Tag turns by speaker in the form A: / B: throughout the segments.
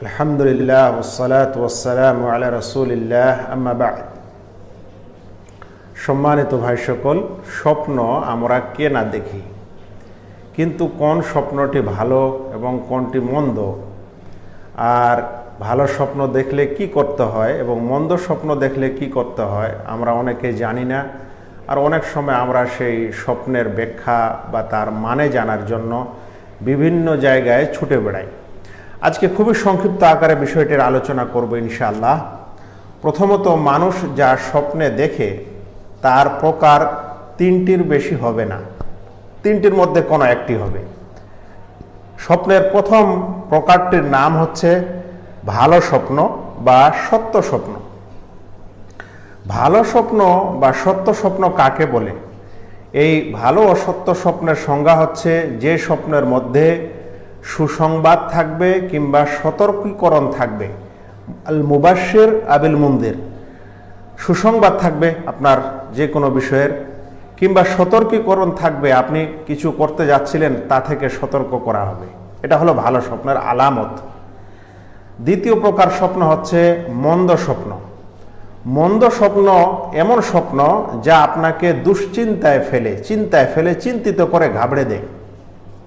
A: আলহামদুলিল্লাহ সম্মানিত ভাই সকল স্বপ্ন আমরা কে না দেখি। কিন্তু কোন স্বপ্নটি ভালো এবং কোনটি মন্দ? আর ভালো স্বপ্ন দেখলে কি করতে হয় এবং মন্দ স্বপ্ন দেখলে কি করতে হয়, আমরা অনেকে জানি না। আর অনেক সময় আমরা সেই স্বপ্নের ব্যাখ্যা বা তার মানে জানার জন্য বিভিন্ন জায়গায় ছুটে বেড়াই। আজকে খুবই সংক্ষিপ্ত আকারে বিষয়টির আলোচনা করব ইনশাআল্লাহ। প্রথমত, মানুষ যা স্বপ্নে দেখে, তার প্রকার তিনটির বেশি হবে না। তিনটির মধ্যে কোনো একটি হবে। স্বপ্নের প্রথম প্রকারটির নাম হচ্ছে ভালো স্বপ্ন বা সত্য স্বপ্ন। ভালো স্বপ্ন বা সত্য স্বপ্ন কাকে বলে? এই ভালো অসত্য স্বপ্নের সংজ্ঞা হচ্ছে যে স্বপ্নের মধ্যে সুসংবাদ থাকবে কিংবা সতর্কীকরণ থাকবে। আল মুবাসির আবিল মন্দির। সুসংবাদ থাকবে আপনার যে কোনো বিষয়ের কিংবা সতর্কীকরণ থাকবে, আপনি কিছু করতে যাচ্ছিলেন তা থেকে সতর্ক করা হবে। এটা হলো ভালো স্বপ্নের আলামত। দ্বিতীয় প্রকার স্বপ্ন হচ্ছে মন্দ স্বপ্ন। মন্দ স্বপ্ন এমন স্বপ্ন যা আপনাকে দুশ্চিন্তায় ফেলে, চিন্তায় ফেলে, চিন্তিত করে ঘাবড়ে দেয়।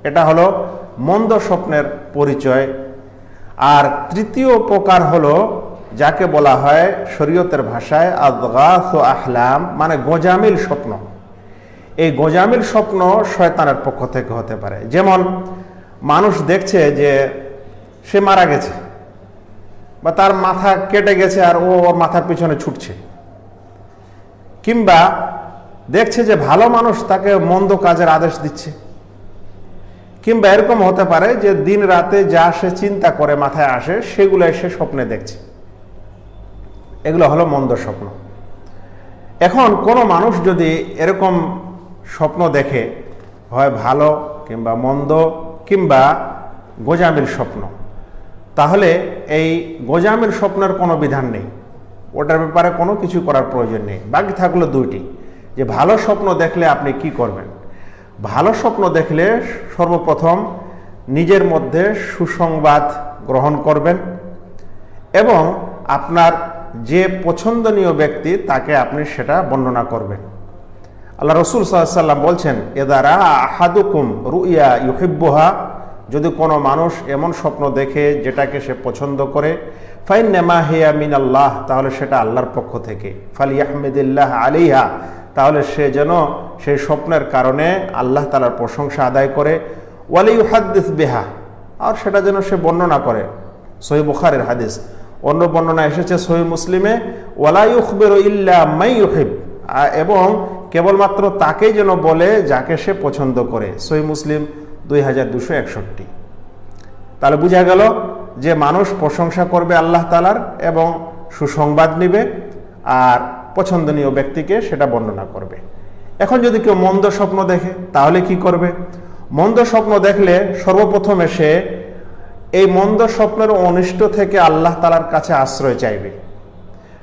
A: এটা হলো মন্দ স্বপ্নের পরিচয়। আর তৃতীয় প্রকার হলো, যাকে বলা হয় শরীয়তের ভাষায় আদগাস ও আহলাম মানে গোজামিল স্বপ্ন। এই গোজামিল স্বপ্ন শয়তানের পক্ষ থেকে হতে পারে। যেমন, মানুষ দেখছে যে সে মারা গেছে, বা তার মাথা কেটে গেছে আর ও ওর মাথার পিছনে ছুটছে। কিংবা দেখছে যে ভালো মানুষ তাকে মন্দ কাজের আদেশ দিচ্ছে। কিংবা এরকম হতে পারে যে দিন রাতে যা সে চিন্তা করে মাথায় আসে, সেগুলো সে স্বপ্নে দেখছে। এগুলো হলো মন্দ স্বপ্ন। এখন কোনো মানুষ যদি এরকম স্বপ্ন দেখে, হয় ভালো কিংবা মন্দ কিংবা গোজামিল স্বপ্ন, তাহলে এই গোজামিল স্বপ্নের কোনো বিধান নেই। ওটার ব্যাপারে কোনো কিছু করার প্রয়োজন নেই। বাকি থাকল দুইটি, যে ভালো স্বপ্ন দেখলে আপনি কি করবেন? ভালো স্বপ্ন দেখলে সর্বপ্রথম নিজের মধ্যে সুসংবাদ গ্রহণ করবেন এবং আপনার যে পছন্দনীয় ব্যক্তি তাকে আপনি সেটা বর্ণনা করবেন। আল্লাহ রসুল সাল্লাম বলছেন এদারা আহাদুকুম রুইয়া ইউহিব্বুহা যদি কোনো মানুষ এমন স্বপ্ন দেখে যেটাকে সে পছন্দ করে ফাইন নেমা হিয়া মিন আল্লাহ তাহলে সেটা আল্লাহর পক্ষ থেকে। ফালি আহমেদুল্লাহ আলিহা তাহলে সে যেন সেই স্বপ্নের কারণে আল্লাহ তালার প্রশংসা আদায় করে। ওয়ালি হাদিস বেহা, আর সেটা যেন সে বর্ণনা করে। সহি বুখারের হাদিস। অন্য বর্ণনা এসেছে সহি মুসলিমে ওয়ালাইউখবের ইল্লা মাই ইউহিব এবং কেবলমাত্র তাকেই যেন বলে যাকে সে পছন্দ করে। সহি মুসলিম দুই হাজার দুশো একষট্টি। তাহলে বোঝা গেল যে মানুষ প্রশংসা করবে আল্লাহ তালার এবং সুসংবাদ নিবে, আর পছন্দনীয় ব্যক্তিকে সেটা বর্ণনা করবে। এখন যদি কেউ মন্দ স্বপ্ন দেখে, তাহলে কি করবে? মন্দ স্বপ্ন দেখলে সর্বপ্রথম এসে এই মন্দ স্বপ্নের অনিষ্ট থেকে আল্লাহ তালার কাছে আশ্রয় চাইবে।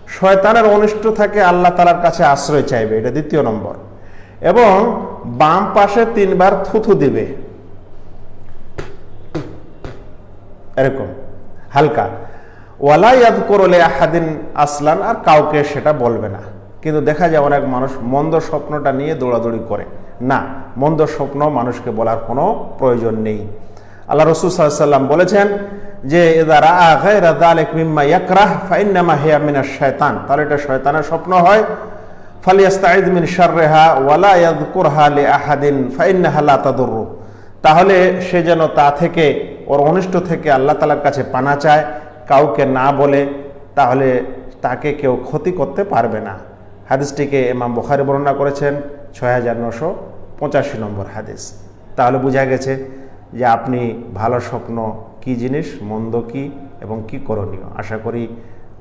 A: শয়তানের অনিষ্ট থেকে আল্লাহ তালার কাছে আশ্রয় চাইবে, এটা দ্বিতীয় নম্বর। এবং বাম পাশে তিনবার থুথু দিবে। এরকম, হালকা। ওয়ালা ইয়াদ করলে আহাদিন আসলান, আর কাউকে সেটা বলবে না। কিন্তু দেখা যায় অনেক মানুষ মন্দ স্বপ্নটা নিয়ে দৌড়াদৌড়ি করে। না, মন্দ স্বপ্ন মানুষকে বলার কোনো প্রয়োজন নেই। আল্লাহ রসুল সাল্লাম বলেছেন যে এদারা মিম্মা ইয়াকরাহ হিয়া মিনা শয়তান তাহলে এটা শয়তানের স্বপ্ন হয়। মিন আহাদিন তাদুররু। তাহলে সে যেন তা থেকে, ওর অনিষ্ট থেকে আল্লাহ তালার কাছে পানা চায়। কাউকে না বলে, তাহলে তাকে কেউ ক্ষতি করতে পারবে না। হাদিসটিকে এমাম বুখারি বর্ণনা করেছেন, ছয় হাজার নশো পঁচাশি নম্বর হাদিস। তাহলে বোঝা গেছে যে আপনি ভালো স্বপ্ন কি জিনিস, মন্দ কী এবং কি করণীয়। আশা করি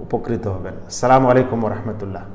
A: উপকৃত হবেন। সালাম আলাইকুম রহমতুল্লাহ।